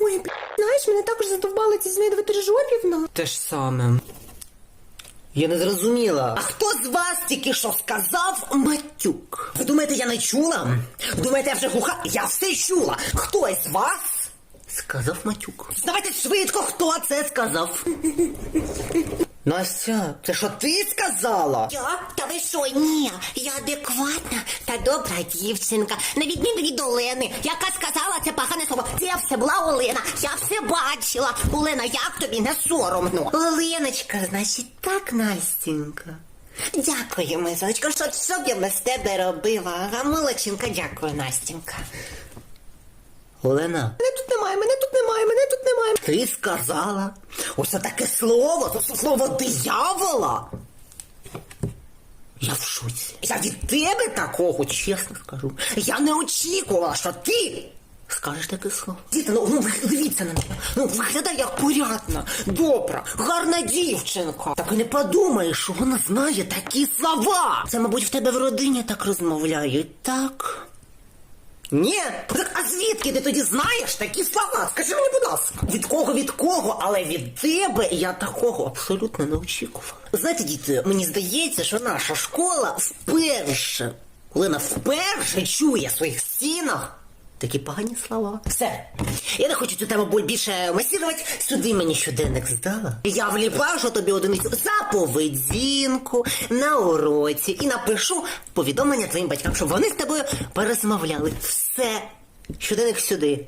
Ой, б**, знаєш, мене також задовбали ці знайдувати жопівна. Те ж саме. Я не зрозуміла. А хто з вас тільки що сказав матюк? Ви думаєте, я не чула? Думаєте, я вже глуха? Я все чула. Хтось з вас? Сказав матюк. Давайте швидко, хто це сказав? Настя, це що ти сказала? Я? Та ви що? Ні, я адекватна та добра дівчинка. На відміну від Олени, яка сказала це погане слово. Це все була Олена. Я все бачила. Олена, як тобі не соромно? Оленочка, значить так, Настінька. Дякую, моя золочко, що, що б я без тебе робила? А молодчинка, дякую, Настінька. Олена, Мене тут немає, мене тут немає, мене тут немає. Ти сказала? Ось таке слово, це слово диявола. я в шоці. Я від тебе такого, чесно скажу. Я не очікувала, що ти. Скажеш таке слово? Діти, ну, ну дивіться на мене. Ну, виглядає як порядна, добра, гарна дівчинка. Так і не подумаєш, що вона знає такі слова. Це, мабуть, в тебе в родині так розмовляють, так? Ні, так а звідки ти тоді знаєш такі слова? Скажи мені, будь ласка. Від кого, від кого, але від тебе я такого абсолютно не очікував. Знаєте, діти, мені здається, що наша школа вперше, вона вперше чує в своїх стінах такі погані слова. Все. Я не хочу цю тему більше масірувати. Сюди мені щоденник здала. Я вліпашу тобі одиницю за поведінку на уроці і напишу повідомлення твоїм батькам, щоб вони з тобою порозмовляли. Все. Щоденник сюди.